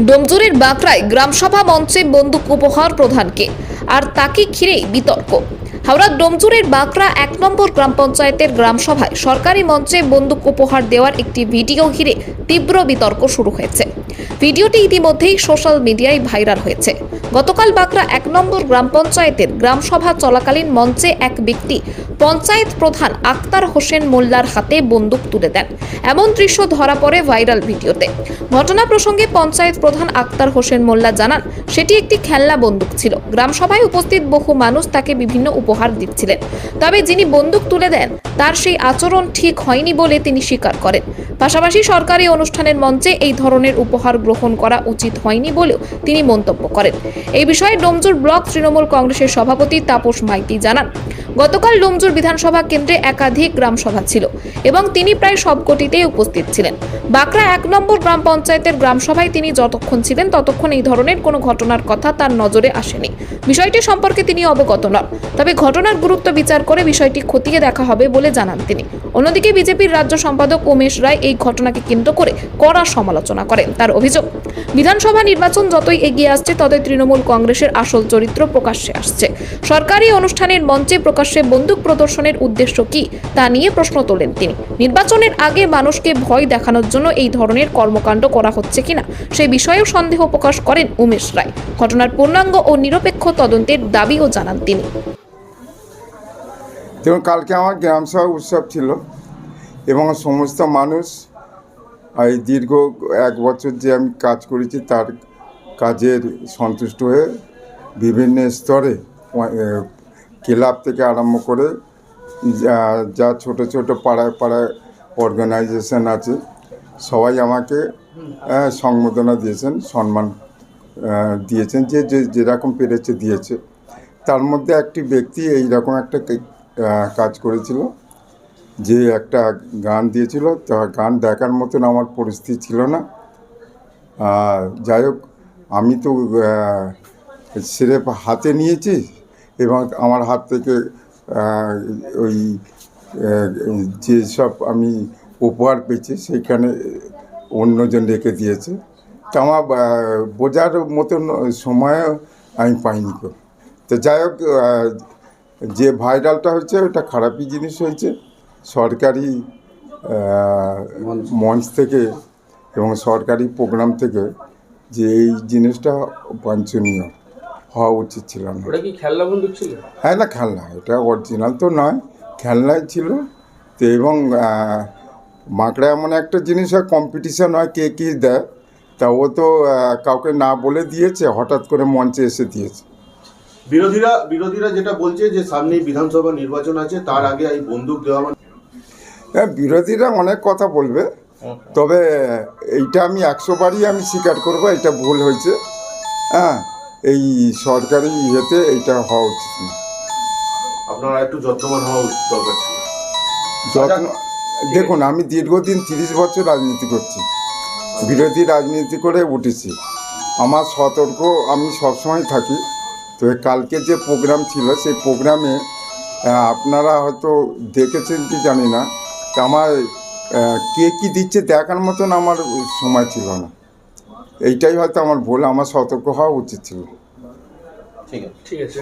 ডোমজুরের বাঁকড়ায় গ্রামসভা মঞ্চে বন্দুক উপহার প্রধানকে আর তাকে ঘিরেই বিতর্ক। হাওড়ার ডোমজুরের বাঁকড়া এক নম্বর গ্রাম পঞ্চায়েতের গ্রামসভায় সরকারি মঞ্চে বন্দুক উপহার দেওয়ার একটি ভিডিও ঘিরে তীব্র বিতর্ক শুরু হয়েছে। ভিডিওটি ইতিমধ্যেই সোশ্যাল মিডিয়ায় ভাইরাল হয়েছে। গতকাল বাঁকড়া এক নম্বর গ্রাম পঞ্চায়েতের গ্রামসভা চলাকালীন মঞ্চে এক ব্যক্তি পঞ্চায়েত প্রধান আক্তার হোসেন মোল্লার হাতে বন্দুক তুলে দেন। এমন দৃশ্য ধরা পড়ে ভাইরাল ভিডিওতে। ঘটনা প্রসঙ্গে পঞ্চায়েত প্রধান আক্তার হোসেন মোল্লা জানান, সেটি একটি খেলনা বন্দুক ছিল। গ্রামসভায় উপস্থিত বহু মানুষ তাকে বিভিন্ন উপহার দিচ্ছিলেন। তবে যিনি বন্দুক তুলে দেন, তার সেই আচরণ ঠিক হয়নি বলে তিনি স্বীকার করেন। পাশাপাশি সরকারি অনুষ্ঠানের মঞ্চে এই ধরনের উপহার গ্রহণ করা উচিত হয়নি বলেও তিনি মন্তব্য করেন। এই বিষয়ে ডোমজুর ব্লক তৃণমূল কংগ্রেসের সভাপতি তাপস মাইতি জানান, গতকাল ডোমজুর বিধানসভা কেন্দ্রে একাধিক গ্রাম সভা ছিল এবং তিনি প্রায় সবকটিতেই উপস্থিত ছিলেন। বাঁকড়া এক নম্বর গ্রাম পঞ্চায়েতের গ্রাম সভায় তিনি যতক্ষণ ছিলেন, ততক্ষণ এই ধরনের কোনো ঘটনার কথা তার নজরে আসেনি। বিষয়টি সম্পর্কে তিনি অবগত নন, তবে ঘটনার গুরুত্ব বিচার করে বিষয়টি খতিয়ে দেখা হবে বলে জানান তিনি। অন্যদিকে বিজেপির রাজ্য সম্পাদক উমেশ রায় এই ঘটনাকে কেন্দ্র করে কড়া সমালোচনা করেন তার অভিযোগ, বিধানসভা নির্বাচন যতই এগিয়ে আসছে ততই তৃণমূল কংগ্রেসের আসল চরিত্র প্রকাশ্যে আসছে। সরকারি অনুষ্ঠানের মঞ্চে প্রকাশ্যে বন্দুক প্রদর্শনের উদ্দেশ্য কি তা নিয়ে প্রশ্ন তোলেন তিনি। নির্বাচনের আগে মানুষকে ভয় দেখানোর জন্য এই ধরনের কর্মকাণ্ড করা হচ্ছে কিনা সেই বিষয়েও সন্দেহ প্রকাশ করেন উমেশ রায়। ঘটনার পূর্ণাঙ্গ ও নিরপেক্ষ তদন্তের দাবিও জানান তিনি। দেখুন, কালকে আমার গ্রাম সভা উৎসব ছিল এবং সমস্ত মানুষ এই দীর্ঘ এক বছর যে আমি কাজ করেছি তার কাজের সন্তুষ্ট হয়ে বিভিন্ন স্তরে ক্লাব থেকে আরম্ভ করে, যা ছোট ছোট পাড়ায় পাড়ায় অর্গানাইজেশন আছে, সবাই আমাকে সংবর্ধনা দিয়েছেন, সম্মান দিয়েছেন যে যে, যেরকম পেরেছে দিয়েছে। তার মধ্যে একটি ব্যক্তি এই রকম একটা কাজ করেছিল। যে একটা গান দিয়েছিল, তা গান দেখার মতন আমার পরিস্থিতি ছিল না। যাই হোক, আমি তো সিরেপ হাতে নিয়েছি এবং আমার হাত থেকে ওই যেসব আমি উপহার পেয়েছি, সেইখানে অন্যজন রেখে দিয়েছে। তা আমার বোঝার মতন সময় আমি পাইনি। তো যাই হোক যে ভাইরালটা হয়েছে ওটা খারাপই জিনিস হয়েছে। সরকারি মঞ্চ থেকে এবং সরকারি প্রোগ্রাম থেকে যে এই জিনিসটা বাঞ্ছনীয় হওয়া উচিত ছিল না। ওটা কি খেলনা বন্দুক ছিল? হ্যাঁ না খেলনা। এটা অরিজিনাল তো নয় খেলনাই ছিল। তো এবং মাকড়া এমন একটা জিনিস হয় কম্পিটিশান হয় কে কী দেয়। তা ও তো কাউকে না বলে দিয়েছে হঠাৎ করে মঞ্চে এসে দিয়েছে। বিরোধীরা বিরোধীরা যেটা বলছে যে সামনেই বিধানসভা নির্বাচন আছে তার আগে এই বন্দুক দেওয়া মানে হ্যাঁ বিরোধীরা অনেক কথা বলবে তবে এইটা আমি একশো বারই আমি স্বীকার করব এটা ভুল হয়েছে। হ্যাঁ এই সরকারি ইয়েতে এইটা হওয়া উচিত না। আপনারা একটু যত্নবান হওয়া উচিত দরকার ছিল। যত্ন দেখুন আমি দীর্ঘদিন তিরিশ বছর রাজনীতি করছি বিরোধী রাজনীতি করে উঠেছি। আমার সতর্ক আমি সবসময় থাকি। তো এই কালকে যে প্রোগ্রাম ছিল সেই প্রোগ্রামে আপনারা হয়তো দেখেছেন কি জানি না আমার কে কী দিচ্ছে দেখার মতন আমার সময় ছিল না। এইটাই হয়তো আমার ভুল আমার সতর্ক হওয়া উচিত ছিল। ঠিক আছে। ঠিক আছে।